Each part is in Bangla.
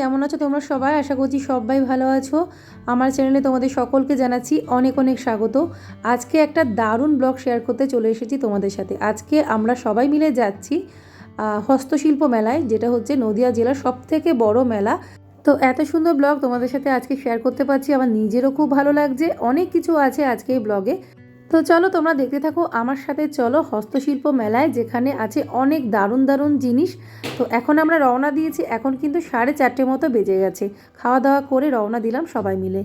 কেমন আছো তোমরা সবাই? আশা করছি সবাই ভালো আছো। আমার চ্যানেলে তোমাদের সকলকে জানাচ্ছি অনেক অনেক স্বাগত। আজকে একটা দারুণ ব্লগ শেয়ার করতে চলে এসেছি তোমাদের সাথে। আজকে আমরা সবাই মিলে যাচ্ছি হস্তশিল্প মেলায়, যেটা হচ্ছে নদিয়া জেলার সব থেকে বড় মেলা। তো এত সুন্দর ব্লগ তোমাদের সাথে আজকে শেয়ার করতে পারছি। আমার নিজেরও খুব ভালো লাগছে। অনেক কিছু আছে আজকে এই ব্লগে। তো চলো তোমরা দেখতে থাকো আমার সাথে চলো হস্তশিল্প মেলায়, যেখানে আছে অনেক দারুণ দারুণ জিনিস। তো এখন আমরা রওনা দিয়েছি, এখন কিন্তু সাড়ে চারটে মতো বেজে গেছে। খাওয়া দাওয়া করে রওনা দিলাম সবাই মিলে।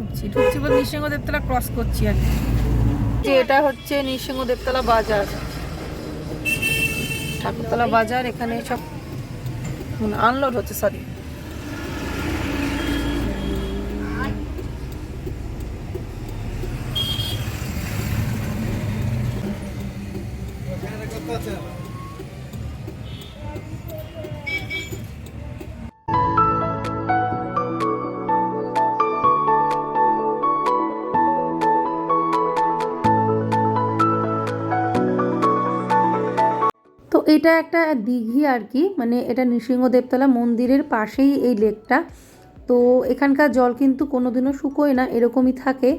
ঢুকছি ঢুকছি বলতে নৃসিংহ দেবতলা ক্রস করছি আর কি। এটা হচ্ছে নৃসিংহ দেবতলা বাজার ঠাকুরতলা বাজার, এখানে সব আনলোড হচ্ছে সরি এটা একটা দিঘি আর কি মানে এটা নৃসিংহ দেবতলা মন্দিরের পাশেই এই লেকটা। তো এখানকার জল কিন্তু কোনোদিনও শুকোয় না, এরকমই থাকে।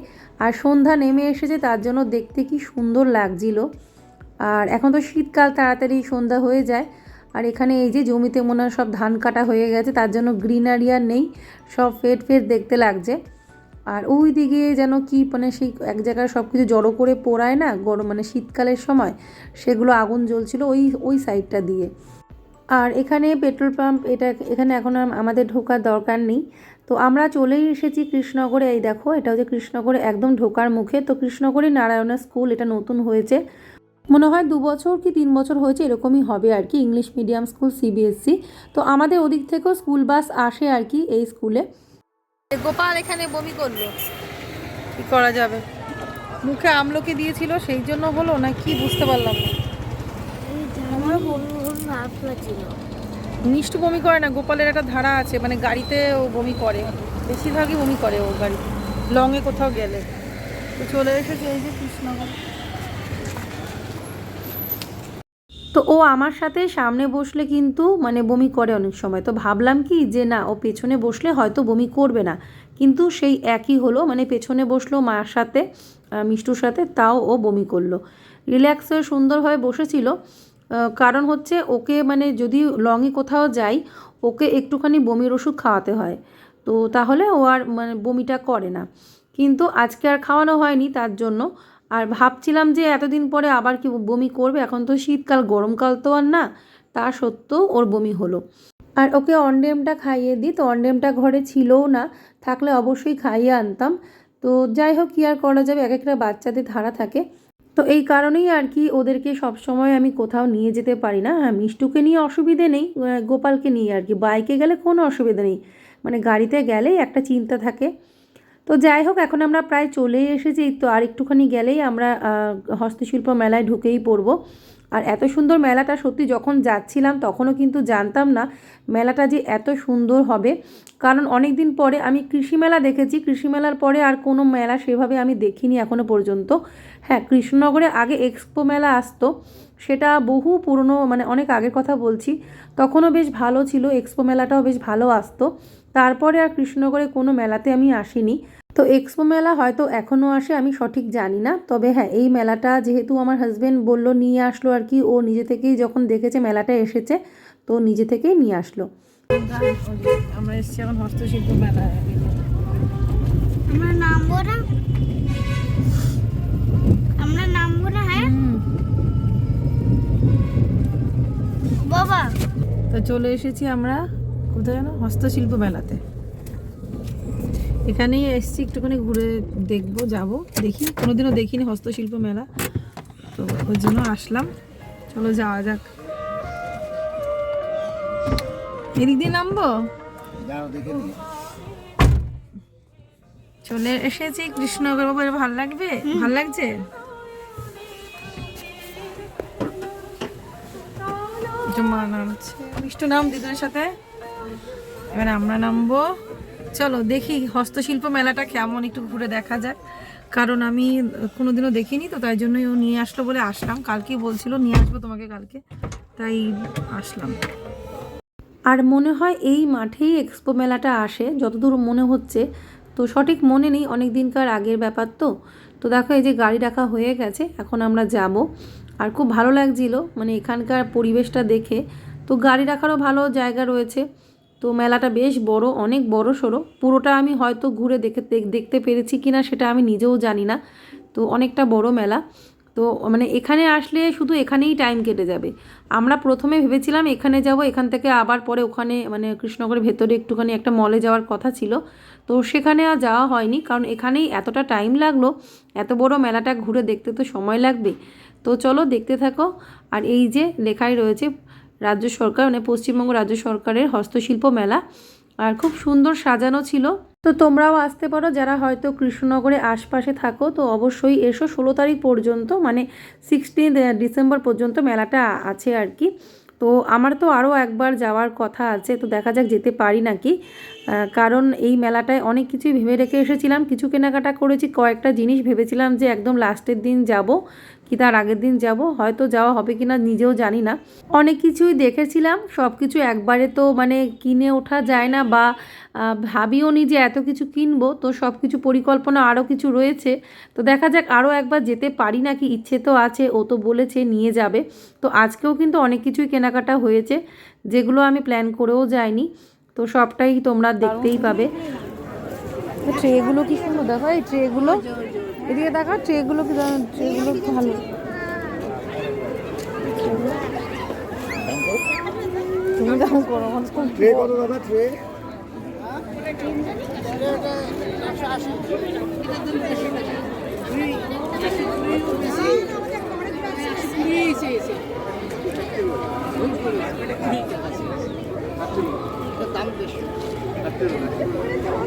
আর সন্ধ্যা নেমে এসেছে, তার জন্য দেখতে কি সুন্দর লাগছিল। আর এখন তো শীতকাল, তাড়াতাড়ি সন্ধ্যা হয়ে যায়। আর এখানে এই যে জমিতে মনে হয় সব ধান কাটা হয়ে গেছে, তার জন্য গ্রিনারি আর নেই, সব ফেট ফেট দেখতে লাগছে। আর ওই দিকে যেন কি মানে সেই এক জায়গায় সব কিছু জড়ো করে পোড়ায় না গরম মানে শীতকালের সময়, সেগুলো আগুন জ্বলছিল ওই ওই সাইডটা দিয়ে। আর এখানে পেট্রোল পাম্প, এটা এখানে এখন আমাদের ঢোকার দরকার নেই। তো আমরা চলেই এসেছি কৃষ্ণনগরে। এই দেখো, এটা হচ্ছে কৃষ্ণনগরে একদম ঢোকার মুখে। তো কৃষ্ণনগরে নারায়ণা স্কুল, এটা নতুন হয়েছে। মনে হয় দু বছর কি তিন বছর হয়েছে, এরকমই হবে আর কি। ইংলিশ মিডিয়াম স্কুল সিবিএসসি তো আমাদের ওদিক থেকেও স্কুল বাস আসে আর কি এই স্কুলে। গোপাল এখানে বমি করল। কি করা যাবে? মুখে আমলকি দিয়েছিল সেই জন্য হলো না কি বুঝতে পারলাম না। আমার বমি করে না গোপালের একটা ধারা আছে মানে গাড়িতে ও বমি করে। বেশিরভাগই বমি করে ও গাড়ি লংয়ে কোথাও গেলে। তো চলে এসেছে এই যে কৃষ্ণনগর তো ও আমার সাথে সামনে বসলে কিন্তু মানে বমি করে অনেক সময়। তো ভাবলাম কি যে না, ও পেছনে বসলে হয়তো বমি করবে না। কিন্তু সেই একই হলো মানে পেছনে বসল মার সাথে মিষ্টুর সাথে, তাও ও বমি করল। রিল্যাক্স হয়ে সুন্দরভাবে বসেছিল। কারণ হচ্ছে ওকে মানে যদি লংয়ে কোথাও যাই, ওকে একটুখানি বমির ওষুধ খাওয়াতে হয়। তো তাহলে ও আর মানে বমিটা করে না। কিন্তু আজকে আর খাওয়ানো হয়নি তার জন্য। আর ভাবছিলাম যে এতদিন পরে আবার কি বমি করবে? এখন তো শীতকাল, গরমকাল তো আর না। তা সত্ত্বেও ওর বমি হলো। আর ওকে অনডেমটা খাইয়ে দিই। তো অনডেমটা ঘরে ছিলও না। থাকলে অবশ্যই খাইয়ে আনতাম। তো যাই হোক, কী আর করা যাবে? এক একটা বাচ্চাদের ধারা থাকে। তো এই কারণেই আর কি ওদেরকে সব সময় আমি কোথাও নিয়ে যেতে পারি না। হ্যাঁ মিষ্টুকে নিয়ে অসুবিধে নেই। গোপালকে নিয়ে আর কি। বাইকে গেলে কোনো অসুবিধা নেই। মানে গাড়িতে গেলেই একটা চিন্তা থাকে। তো যাই হোক, এখন আমরা প্রায় চলেই এসেছি। তো আর একটুখানি গেলেই আমরা হস্তশিল্প মেলায় ঢুকেই পড়ব। আর এত সুন্দর মেলাটা সত্যি যখন যাচ্ছিলাম তখনও কিন্তু জানতাম না মেলাটা যে এত সুন্দর হবে। কারণ অনেক দিন পরে আমি কৃষি মেলা দেখেছি। কৃষি মেলার পরে আর কোনো মেলা সেভাবে আমি দেখিনি এখনও পর্যন্ত। হ্যাঁ কৃষ্ণনগরে আগে এক্সপো মেলা আসতো। সেটা বহু পুরনো মানে অনেক আগের কথা বলছি। তখনও বেশ ভালো ছিল। এক্সপো মেলাটাও বেশ ভালো আসতো। তারপরে আর কৃষ্ণনগরে কোনো মেলাতে আমি আসিনি। তো এক্সপো মেলা হয়তো এখনও আসে আমি সঠিক জানি না। তবে হ্যাঁ এই মেলাটা যেহেতু আমার হাজব্যান্ড বলল নিয়ে আসলো আর কি ও নিজে থেকেই যখন দেখেছে মেলাটা এসেছে তো নিজে থেকেই নিয়ে আসলো। আমরা এসেছি এখন হস্তশিল্প মেলা আমরা নামবো না আমরা নামবো না হ্যাঁ? বাবা। তো চলে এসেছি আমরা কোথায় যেন? হস্তশিল্প মেলাতে। এখানেই এসছি একটুখানি ঘুরে দেখব যাব। দেখি কোনোদিনও দেখিনি হস্তশিল্প মেলা। তো ওই জন্য আসলাম। চলো যাওয়া যাক। এদিক দিয়ে নামবো? চলে এসেছি কৃষ্ণনগর বাবু ভালো লাগবে? ভালো লাগছে? জমা নামছে মিষ্টু নাম দিদুনের সাথে। এবার আমরা নামবো। চলো দেখি হস্তশিল্প মেলাটা কেমন, একটু ঘুরে দেখা যাক। কারণ আমি কোনোদিনও দেখিনি, তো তাই জন্যই ও নিয়ে আসলো বলে আসলাম। কালকেই বলছিল, নিয়ে আসব তোমাকে কালকে। তাই আসলাম। আর মনে হয় এই মাঠেই এক্সপো মেলাটা আসে, যতদূর মনে হচ্ছে। তো সঠিক মনে নেই অনেক দিনকার আগের ব্যাপার তো। তো দেখো, এই যে গাড়ি রাখা হয়ে গেছে, এখন আমরা যাব। আর খুব ভালো লাগছিল মানে এখানকার পরিবেশটা দেখে। তো গাড়ি রাখারও ভালো জায়গা রয়েছে। তো মেলাটা বেশ বড়, অনেক বড় সড়ো। পুরোটা আমি হয়তো ঘুরে দেখে দেখতে পেরেছি কি না সেটা আমি নিজেও জানি না। তো অনেকটা বড় মেলা। তো মানে এখানে আসলে শুধু এখানেই টাইম কেটে যাবে। আমরা প্রথমে ভেবেছিলাম এখানে যাব, এখান থেকে আবার পরে ওখানে মানে কৃষ্ণনগরের ভেতরে একটুখানি একটা মলে যাওয়ার কথা ছিল। তো সেখানে আর যাওয়া হয়নি, কারণ এখানেই এতটা টাইম লাগল। এত বড় মেলাটা ঘুরে দেখতে তো সময় লাগবে। তো চলো দেখতে থাকো। আর এই যে লেখাই রয়েছে রাজ্য সরকার মানে পশ্চিমবঙ্গ রাজ্য সরকারের হস্তশিল্প মেলা, আর খুব সুন্দর সাজানো ছিল। তো তোমরাও আসতে পারো, যারা হয়তো কৃষ্ণনগরে আশপাশে থাকো, তো অবশ্যই এসো ষোলো তারিখ পর্যন্ত মানে সিক্সটিন ডিসেম্বর পর্যন্ত মেলাটা আছে আর কি। তো আমার তো আরও একবার যাওয়ার কথা আছে, তো দেখা যাক যেতে পারি নাকি। কারণ এই মেলাটায় অনেক কিছুই ভেবে রেখে এসেছিলাম, কিছু কেনাকাটা করেছি, কয়েকটা জিনিস ভেবেছিলাম যে একদম লাস্টের দিন যাব। কি তার আগের দিন যাব হয়তো যাওয়া হবে কি না নিজেও জানি না। অনেক কিছুই দেখেছিলাম সব কিছু একবারে তো মানে কিনে ওঠা যায় না বা ভাবিও নি যে এত কিছু কিনবো তো সব কিছু পরিকল্পনা আরও কিছু রয়েছে। তো দেখা যাক আরও একবার যেতে পারি নাকি ইচ্ছে তো আছে ও তো বলেছে নিয়ে যাবে। তো আজকেও কিন্তু অনেক কিছুই কেনাকাটা হয়েছে যেগুলো আমি প্ল্যান করেও যাইনি। তো সবটাই তোমরা দেখতেই পাবে। ট্রেগুলো কি সুন্দর দেখো এই ট্রেগুলো। এদিকে দেখো ট্রেগুলো কি ট্রেগুলো কি ভালো। তুমি দাম করো খুব ট্রে কত দাদা ট্রে?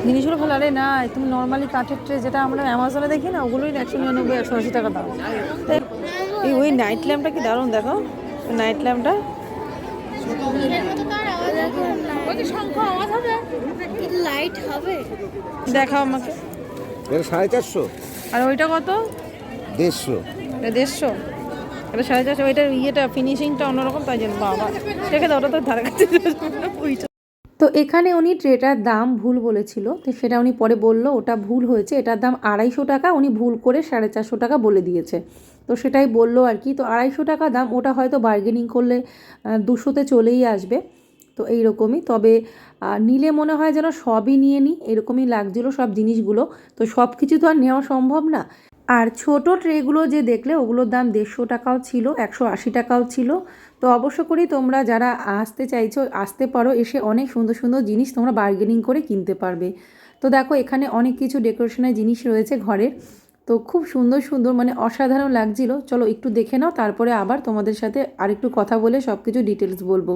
জিনিসগুলো ভালো আরে না তুমি নর্মালি কাঠের ট্রে যেটা আমরা অ্যামাজনে দেখি না ওগুলোই একশো নিরানব্বই একশো আশি টাকা দাম। এই ওই নাইট ল্যাম্পটা কি দারুণ দেখো। নাইট ল্যাম্পটা লাইট হবে দেখাও আমাকে। এটা সাড়ে চারশো। আর ওইটা কত? দেড়শো। এটা দেড়শো। এটা সাড়ে চারশো ওইটার ইয়েটা ফিনিশিংটা অন্যরকম তাই জন্য বাবা। দাও ওটা তো ধারে কাছে। তো এখানে উনি ট্রেটার দাম ভুল বলেছিল, তো সেটা উনি পরে বলল, ওটা ভুল হয়েছে, এটার দাম আড়াইশো টাকা, উনি ভুল করে সাড়ে চারশো টাকা বলে দিয়েছে। তো সেটাই বলল আর কি, তো আড়াইশো টাকা দাম ওটা হয়তো বার্গেনিং করলে দুশোতে চলেই আসবে, তো এই রকমই তবে নিলে মনে হয় যেন সবই নিয়ে নিই এরকমই লাগছিল সব জিনিসগুলো, তো সব কিছু তো আর নেওয়া সম্ভব না। আর ছোট ট্রেগুলো যে দেখলে, ওগুলোর দাম দেড়শো টাকাও ছিল, একশো আশি টাকাও ছিল। তো অবশ্য করেই তোমরা যারা আসতে চাইছো, আসতে পারো, এসে অনেক সুন্দর সুন্দর জিনিস তোমরা বার্গেনিং করে কিনতে পারবে। তো দেখো, এখানে অনেক কিছু ডেকোরেশনের জিনিস রয়েছে ঘরের। তো খুব সুন্দর সুন্দর মানে অসাধারণ লাগছিল। চলো একটু দেখে নাও, তারপরে আবার তোমাদের সাথে আরেকটু কথা বলে সব কিছু ডিটেলস বলব।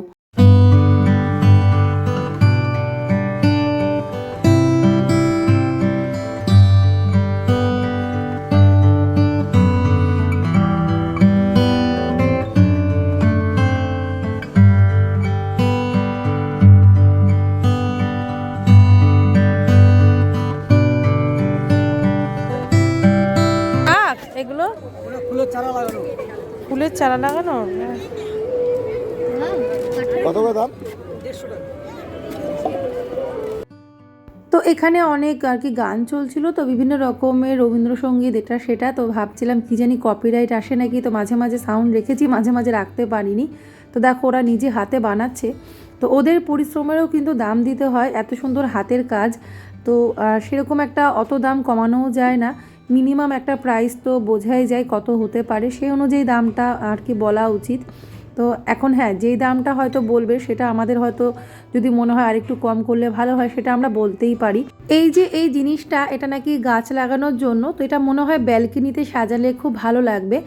ফুলের চারা লাগানো? কত করে দাম? তো এখানে অনেক আর কি গান চলছিল তো বিভিন্ন রকমের রবীন্দ্রসঙ্গীত এটা সেটা তো ভাবছিলাম কি জানি কপিরাইট আসে নাকি তো মাঝে মাঝে সাউন্ড রেখেছি মাঝে মাঝে রাখতে পারিনি। তো দেখো ওরা নিজে হাতে বানাচ্ছে। তো ওদের পরিশ্রমেরও কিন্তু দাম দিতে হয় এত সুন্দর হাতের কাজ। তো সেরকম একটা অত দাম কমানোও যায় না। মিনিমাম একটা প্রাইস তো বোঝাই যায় কত হতে পারে, সেই অনুযায়ী দামটা আর কি বলা উচিত। তো এখন হ্যাঁ যেই দামটা হয়তো বলবে সেটা আমাদের হয়তো যদি মনে হয় আরেকটু কম করলে ভালো হয়, সেটা আমরা বলতেই পারি। এই যে এই জিনিসটা, এটা নাকি গাছ লাগানোর জন্য, তো এটা মনে হয় ব্যালকনিতে সাজালে খুব ভালো লাগবে।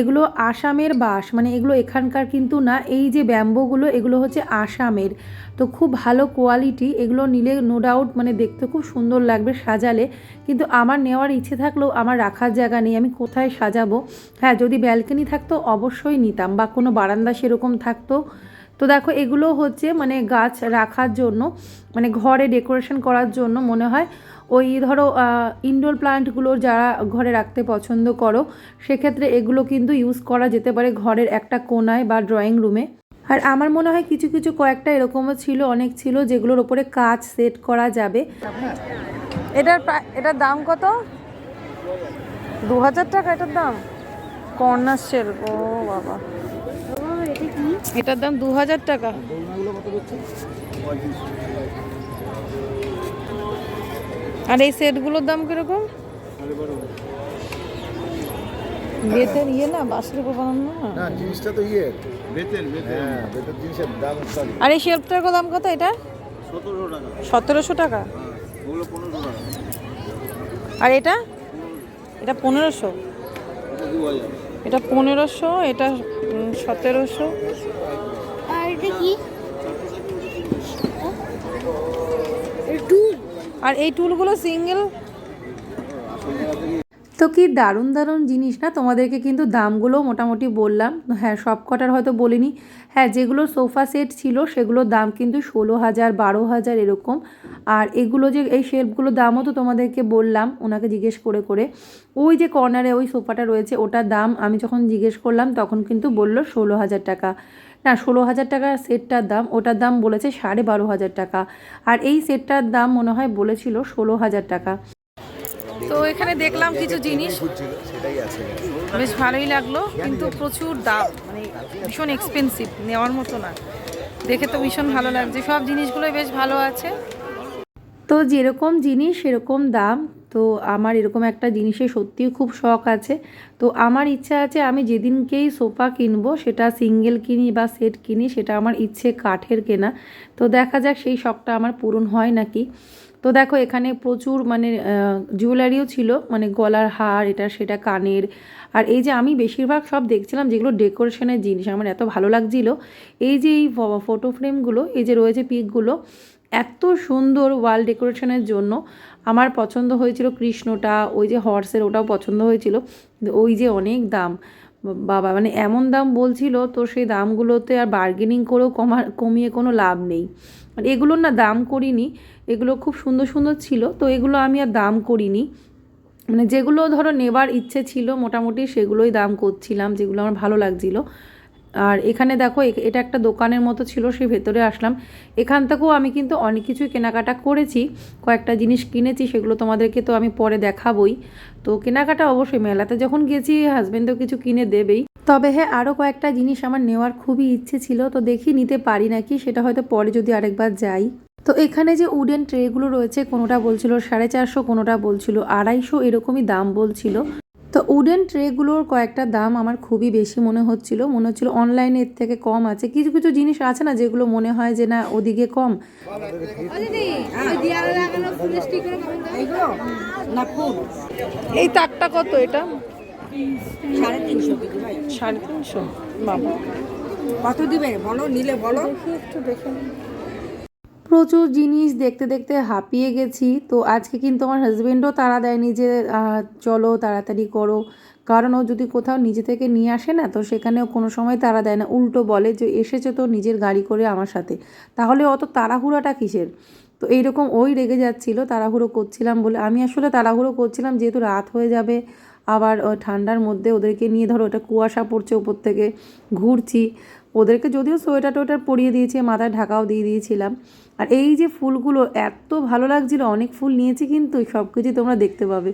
এগুলো আসামের বাঁশ মানে এগুলো এখানকার কিন্তু না, এই যে ব্যাম্বোগুলো, এগুলো হচ্ছে আসামের। তো খুব ভালো কোয়ালিটি, এগুলো নিলে নো ডাউট মানে দেখতে খুব সুন্দর লাগবে সাজালে। কিন্তু আমার নেওয়ার ইচ্ছে থাকলেও আমার রাখার জায়গা নেই, আমি কোথায় সাজাবো? হ্যাঁ যদি ব্যালকনি থাকতো অবশ্যই নিতাম, বা কোনো বারান্দা সেরকম থাকতো। তো দেখো এগুলো হচ্ছে মানে গাছ রাখার জন্য মানে ঘরে ডেকোরেশন করার জন্য মনে হয়। ওই ধরো ইনডোর প্লান্টগুলো যারা ঘরে রাখতে পছন্দ করো, সেক্ষেত্রে এগুলো কিন্তু ইউজ করা যেতে পারে ঘরের একটা কোনায় বা ড্রয়িং রুমে আর আমার মনে হয় কিছু কিছু কয়েকটা এরকমও ছিল, অনেক ছিল, যেগুলোর ওপরে কাজ সেট করা যাবে। এটার এটার দাম কত? দু হাজার টাকা এটার দাম? কর্নার শেল ও বাবা। এটার দাম দু হাজার টাকা। আর এই সেটগুলোর দাম কীরকম? বেতের ইয়ে না বাঁশের উপর বানানো না? জিনিসটা তো ইয়ে। বেতের বেতের। হ্যাঁ বেতের জিনিসের দাম আর এই শেল্ফটার দাম কত এটা? সতেরোশো টাকা। টাকা? আর এটা? এটা পনেরোশো? এটা পনেরোশো এটা সতেরোশো। আর এই টুলগুলো সিঙ্গেল তো কি দারুণ দারুণ জিনিস না? তোমাদেরকে কিন্তু দামগুলো মোটামুটি বললাম। হ্যাঁ সব কটার হয়তো বলিনি। হ্যাঁ যেগুলো সোফা সেট ছিল, সেগুলোর দাম কিন্তু ষোলো হাজার, বারো হাজার এরকম। আর এগুলো যে, এই শেলফগুলোর দামও তো তোমাদেরকে বললাম, ওনাকে জিজ্ঞেস করে করে। ওই যে কর্নারে ওই সোফাটা রয়েছে, ওটার দাম আমি যখন জিজ্ঞেস করলাম, তখন কিন্তু বলল ষোলো হাজার টাকা। না, ষোলো হাজার টাকার সেটটার দাম, ওটার দাম বলেছে সাড়ে বারো হাজার টাকা। আর এই সেটটার দাম মনে হয় বলেছিল ষোলো হাজার টাকা। তো এখানে দেখলাম কিছু জিনিস। বেশ ভালোই লাগল, কিন্তু প্রচুর দাম মানে ভীষণ এক্সপেন্সিভ নেওয়ার মতো না। দেখে তো ভীষণ ভালো লাগছে, সব জিনিসগুলোই বেশ ভালো আছে। তো যেরকম জিনিস, সেরকম দাম, তো আমার এরকম একটা জিনিসের সত্যিই খুব শখ আছে। তো আমার ইচ্ছা আছে আমি যেদিনকেই সোফা কিনবো, সেটা সিঙ্গেল কিনি বা সেট কিনি, সেটা আমার ইচ্ছে কাঠের কেনা। তো দেখা যাক সেই শখটা আমার পূরণ হয় নাকি। তো দেখো, এখানে প্রচুর মানে জুয়েলারিও ছিল মানে গলার হার, এটা সেটা কানের। আর এই যে আমি বেশিরভাগ সব দেখছিলাম যেগুলো ডেকোরেশনের জিনিস, আমার এত ভালো লাগছিল। এই যে এই ফটো ফ্রেমগুলো এই যে রয়েছে পিকগুলো, এত সুন্দর ওয়াল ডেকোরেশনের জন্য। আমার পছন্দ হয়েছিল কৃষ্ণটা, ওই যে হর্সের ওটাও পছন্দ হয়েছিল। ওই যে অনেক দাম। বাবা মানে এমন দাম বলছিল, তো সেই দামগুলোতে আর বার্গেনিং করেও কমা কমিয়ে কোনো লাভ নেই। আর এগুলোর না দাম করিনি, এগুলো খুব সুন্দর সুন্দর ছিল, তো এগুলো আমি আর দাম করিনি। মানে যেগুলো ধরো নেবার ইচ্ছে ছিল, মোটামুটি সেগুলোই দাম করছিলাম, যেগুলো আমার ভালো লাগছিল। আর এখানে দেখো এটা একটা দোকানের মতো ছিল, সে ভেতরে আসলাম। এখান থেকেও আমি কিন্তু অনেক কিছুই কেনাকাটা করেছি, কয়েকটা জিনিস কিনেছি, সেগুলো তোমাদেরকে তো আমি পরে দেখাবই। তো কেনাকাটা অবশ্যই, মেলাতে যখন গেছি হাজব্যান্ডও কিছু কিনে দেবেই। তবে হ্যাঁ আরও কয়েকটা জিনিস আমার নেওয়ার খুবই ইচ্ছে ছিল, তো দেখি নিতে পারি নাকি, সেটা হয়তো পরে যদি আরেকবার যাই। তো এখানে যে উডেন ট্রেগুলো রয়েছে, কোনোটা বলছিল সাড়ে চারশো, কোনোটা বলছিল আড়াইশো, এরকমই দাম বলছিল। তো উডেন ট্রেগুলোর কয়েকটা দাম আমার খুবই বেশি মনে হচ্ছিল মনে হচ্ছিল অনলাইনে এর থেকে কম আছে। কিছু কিছু জিনিস আছে না যেগুলো মনে হয় যে না, ওদিকে কম। এই তাকটা কত এটা? সাড়ে তিনশো। সাড়ে তিনশো। বাবা। কত দিবে? বলো নিলে বলো। প্রচুর জিনিস দেখতে দেখতে হাঁপিয়ে গেছি। তো আজকে কিন্তু আমার হাজবেন্ডও তাড়া দেয়নি যে চলো তাড়াতাড়ি করো। কারণ ও যদি কোথাও নিজে থেকে নিয়ে আসে না তো সেখানেও কোনো সময় তাড়া দেয় না। উল্টো বলে যে এসেছে তো নিজের গাড়ি করে আমার সাথে। তাহলে অত তাড়াহুড়াটা কিসের? তো এইরকম ওই রেগে যাচ্ছিল তাড়াহুড়ো করছিলাম বলে। আমি আসলে তাড়াহুড়ো করছিলাম যেহেতু রাত হয়ে যাবে। আবার ঠান্ডার মধ্যে ওদেরকে নিয়ে ধরো ওটা কুয়াশা পড়ছে ওপর থেকে, ঘুরছি। ওদেরকে যদিও সোয়েটার টোয়েটার পরিয়ে দিয়েছি, মাথায় ঢাকাও দিয়ে দিয়েছিলাম। আর এই যে ফুলগুলো এত ভালো লাগছিল, অনেক ফুল নিয়েছি কিন্তু সব কিছুই তোমরা দেখতে পাবে।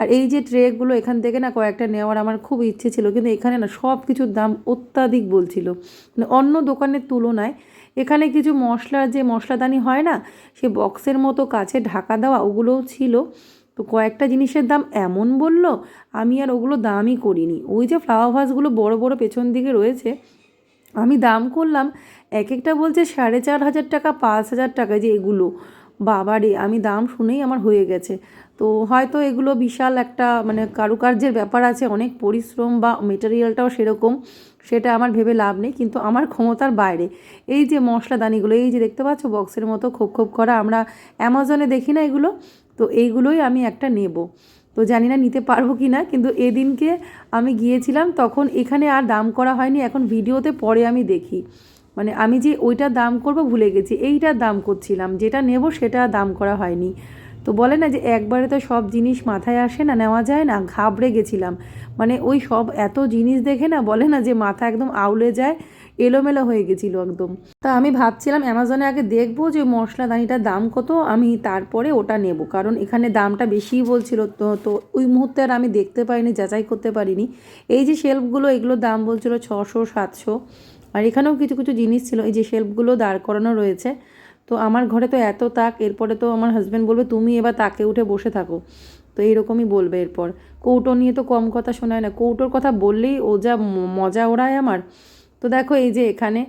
আর এই যে ট্রেগুলো, এখান থেকে না কয়েকটা নেওয়ার আমার খুব ইচ্ছে ছিল, কিন্তু এখানে না সব কিছুর দাম অত্যাধিক বলছিল। মানে অন্য দোকানের তুলনায় এখানে কিছু মশলার যে মশলাদানি হয় না, সে বক্সের মতো কাছে ঢাকা দেওয়া ওগুলোও ছিল। তো কয়েকটা জিনিসের দাম এমন বলল, আমি আর ওগুলো দামই করিনি। ওই যে ফ্লাওয়ার ভাসগুলো বড় বড় পেছন দিকে রয়েছে, আমি দাম করলাম এক একটা বলছে সাড়ে চার হাজার টাকা, পাঁচ হাজার টাকা যে এগুলো। বাবারে, আমি দাম শুনেই আমার হয়ে গেছে। তো হয়তো এগুলো বিশাল একটা মানে কারুকার্যের ব্যাপার আছে, অনেক পরিশ্রম বা মেটেরিয়ালটাও সেরকম, সেটা আমার ভেবে লাভ নেই, কিন্তু আমার ক্ষমতার বাইরে। এই যে মশলাদানিগুলো, এই যে দেখতে পাচ্ছ বক্সের মতো খোপ খোপ করা, আমরা অ্যামাজনে দেখি না এগুলো? তো এইগুলোই আমি একটা নেব। তো জানি না নিতে পারব কি না কিন্তু এদিনকে আমি গিয়েছিলাম, তখন এখানে আর দাম করা হয়নি, এখন ভিডিওতে পরে আমি দেখি। মানে আমি যে ওইটার দাম করব ভুলে গেছি, এইটার দাম করছিলাম, যেটা নেব সেটা দাম করা হয়নি। তো বলে না যে একবারে তো সব জিনিস মাথায় আসে না, নেওয়া যায় না, ঘাবড়ে গেছিলাম। মানে ওই সব এত জিনিস দেখে না বলে না যে মাথা একদম আউলে যায় এলোমেলো হয়ে গেছিল একদম। তা আমি ভাবছিলাম অ্যামাজনে আগে দেখব যে মশলাদানিটার দাম কত, আমি তারপরে ওটা নেব। কারণ এখানে দামটা বেশিই বলছিল, তো তো ওই মুহূর্তে আর আমি দেখতে পারিনি যাচাই করতে পারিনি। এই যে শেলফগুলো, এগুলোর দাম বলছিল ছশো, সাতশো। আর এখানেও কিছু কিছু জিনিস ছিল, এই যে শেলফগুলো দাঁড় করানো রয়েছে। তো আমার ঘরে তো এত তাক, এরপরে তো আমার হাজব্যান্ড বলবে, তুমি এবার তাকে উঠে বসে থাকো। তো এইরকমই বলবে এরপর। কৌটো নিয়ে তো কম কথা শোনায় না। কৌটোর কথা বললেই ও যা মজা ওড়ায় আমার। তো দেখো এই যে এখানে,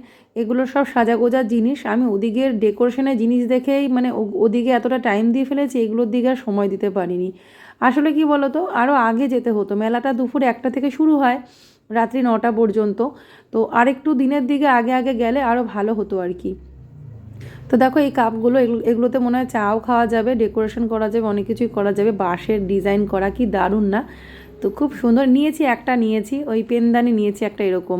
এগুলো সব সাজা গোজার জিনিস। আমি ওদিকের ডেকোরেশনের জিনিস দেখেই মানে ওদিকে এতটা টাইম দিয়ে ফেলেছি, এগুলোর দিকে আর সময় দিতে পারিনি। আসলে কি বলো তো আরও আগে যেতে হতো। মেলাটা দুপুর একটা থেকে শুরু হয়, রাত্রি নটা পর্যন্ত। তো আরেকটু দিনের দিকে আগে আগে গেলে আরও ভালো হতো আর কি। তো দেখো এই কাপগুলো, এগুলো, এগুলোতে মনে হয় চাও খাওয়া যাবে, ডেকোরেশন করা যাবে, অনেক কিছুই করা যাবে। বাঁশের ডিজাইন করা কি দারুণ না। তো খুব সুন্দর, নিয়েছি একটা, নিয়েছি। ওই পেনদানি নিয়েছি একটা এরকম।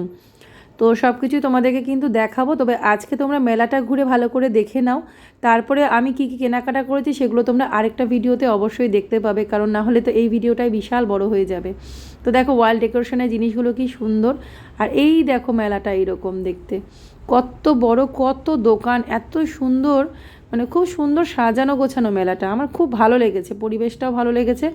তো সব কিছুই তোমাদেরকে কিন্তু দেখাবো, তবে আজকে তোমরা মেলাটা ঘুরে ভালো করে দেখে নাও। তারপরে আমি কি কি কেনাকাটা করেছি সেগুলো তোমরা আরেকটা ভিডিওতে অবশ্যই দেখতে পাবে, কারণ না হলে তো এই ভিডিওটাই বিশাল বড় হয়ে যাবে। তো দেখো ওয়াল ডেকোরেশনের জিনিসগুলো কি সুন্দর, আর এই দেখো মেলাটা এইরকম দেখতে। কত বড়, কত দোকান, এত সুন্দর মানে খুব সুন্দর সাজানো গোছানো মেলাটা। আমার খুব ভালো লেগেছে, পরিবেশটাও ভালো লেগেছে।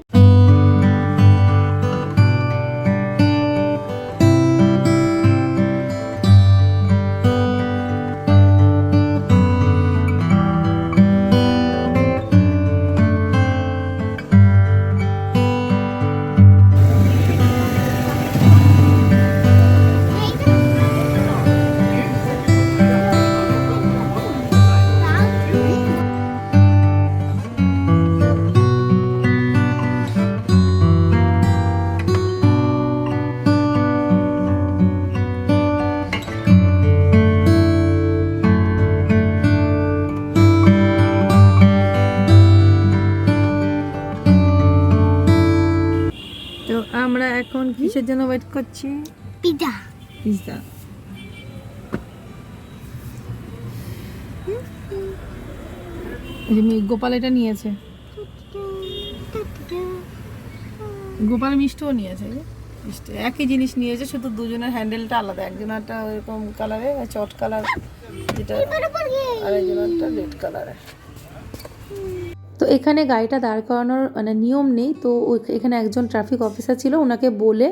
ওয়েট করছি। পিজা। এই গোপাল এটা নিয়েছে। গোপাল মিষ্টিও নিয়েছে মিষ্টি একই জিনিস নিয়েছে শুধু দুজনের হ্যান্ডেলটা আলাদা। একজনেরটা এরকম কালারে চট কালার যেটা আর একজনেরটা রেড কালারে তো এখানে গাড়িটা দাঁড় করানোর মানে নিয়ম নেই। তো এখানে একজন ট্রাফিক অফিসার ছিল, ওনাকে বলে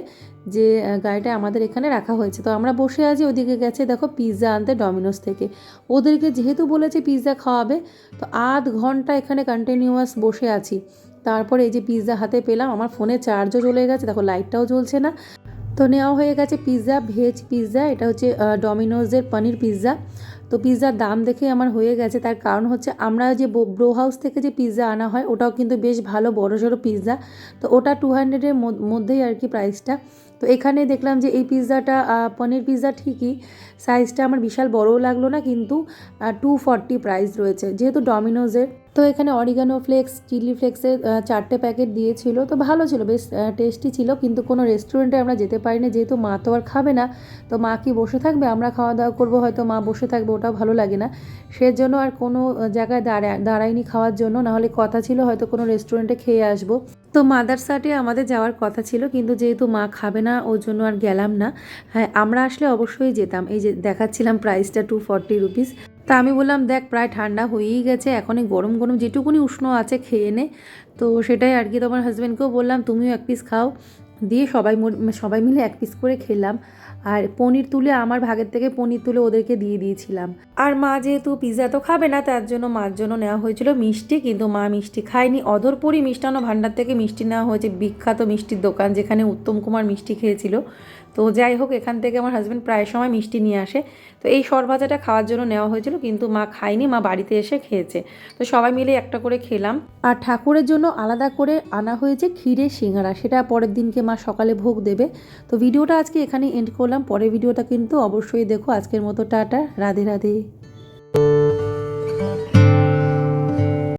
যে গাড়িটা আমাদের এখানে রাখা হয়েছে। তো আমরা বসে আছি ওদিকে গেছে, দেখো পিৎজা আনতে ডমিনোস থেকে। ওদেরকে যেহেতু বলেছে পিৎজা খাওয়াবে, তো আধ ঘণ্টা এখানে কন্টিনিউয়াস বসে আছি। তারপরে এই যে পিৎজা হাতে পেলাম, আমার ফোনে চার্জও চলে গেছে, দেখো লাইটটাও জ্বলছে না। তো নেওয়া হয়ে গেছে পিৎজা ভেজ পিৎজা এটা হচ্ছে ডমিনোজের পনির পিৎজা তো পিৎজার দাম দেখে আমার হয়ে গেছে। তার কারণ হচ্ছে আমরা যে ব্রো হাউস থেকে যে পিৎজা আনা হয়, ওটাও কিন্তু বেশ ভালো বড় সড়ো পিৎজা। তো ওটা টু হান্ড্রেডের মধ্যেই আর কি প্রাইসটা তো এখানে দেখলাম যে এই পিৎজাটা পনির পিৎজা ঠিকই সাইজটা আমার বিশাল বড়ও লাগল না, কিন্তু টু ফর্টি প্রাইস রয়েছে। যেহেতু ডমিনোজের তো এখানে অরিগানো ফ্লেক্স চিলি ফ্লেক্সের চারটে প্যাকেট দিয়েছিল। তো ভালো ছিল, বেশ টেস্টি ছিল, কিন্তু কোনো রেস্টুরেন্টে আমরা যেতে পারিনি, যেহেতু মা তো আর খাবে না। তো মা কি বসে থাকবে? আমরা খাওয়া দাওয়া করব, হয়তো মা বসে থাকবে, ওটাও ভালো লাগে না। সেজন্য আর কোনো জায়গায় দাঁড়ায় দাঁড়াইনি খাওয়ার জন্য নাহলে কথা ছিল, হয়তো কোনো রেস্টুরেন্টে খেয়ে আসব। তো মাদারসাটে আমাদের যাওয়ার কথা ছিল, কিন্তু যেহেতু মা খাবে না, ওর জন্য আর গেলাম না। হ্যাঁ আমরা আসলে অবশ্যই যেতাম। এই যে দেখাচ্ছিলাম প্রাইসটা টু ফর্টি রুপিস তা আমি বললাম, দেখ, প্রায় ঠান্ডা হয়েই গেছে, এখনই গরম গরম যেটুকুনি উষ্ণ আছে খেয়ে নে। তো সেটাই আর কি তোমার হাজব্যান্ডকেও বললাম, তুমিও এক পিস খাও। দিয়ে সবাই মোট- সবাই মিলে এক পিস করে খেলাম। আর পনির তুলে, আমার ভাগের থেকে পনির তুলে ওদেরকে দিয়ে দিয়েছিলাম। আর মা যেহেতু পিৎজা তো খাবে না, তার জন্য মার জন্য নেওয়া হয়েছিল মিষ্টি, কিন্তু মা মিষ্টি খায়নি। অদরপুরি মিষ্টান্ন ভাণ্ডার থেকে মিষ্টি নেওয়া হয়েছে বিখ্যাত মিষ্টির দোকান, যেখানে উত্তম কুমার মিষ্টি খেয়েছিল। তো যাই হোক, এখান থেকে আমার হাজব্যান্ড প্রায় সময় মিষ্টি নিয়ে আসে। তো এই সরভাজাটা খাওয়ার জন্য নেওয়া হয়েছিল, কিন্তু মা খায়নি, মা বাড়িতে এসে খেয়েছে। তো সবাই মিলে একটা করে খেলাম। আর ঠাকুরের জন্য আলাদা করে আনা হয়েছে ক্ষীরের সিঙ্গারা সেটা পরের দিনকে মা সকালে ভোগ দেবে। তো ভিডিওটা আজকে এখানে এন্ড করলাম, পরের ভিডিওটা কিন্তু অবশ্যই দেখো। আজকের মতো টাটা, রাধে রাধে।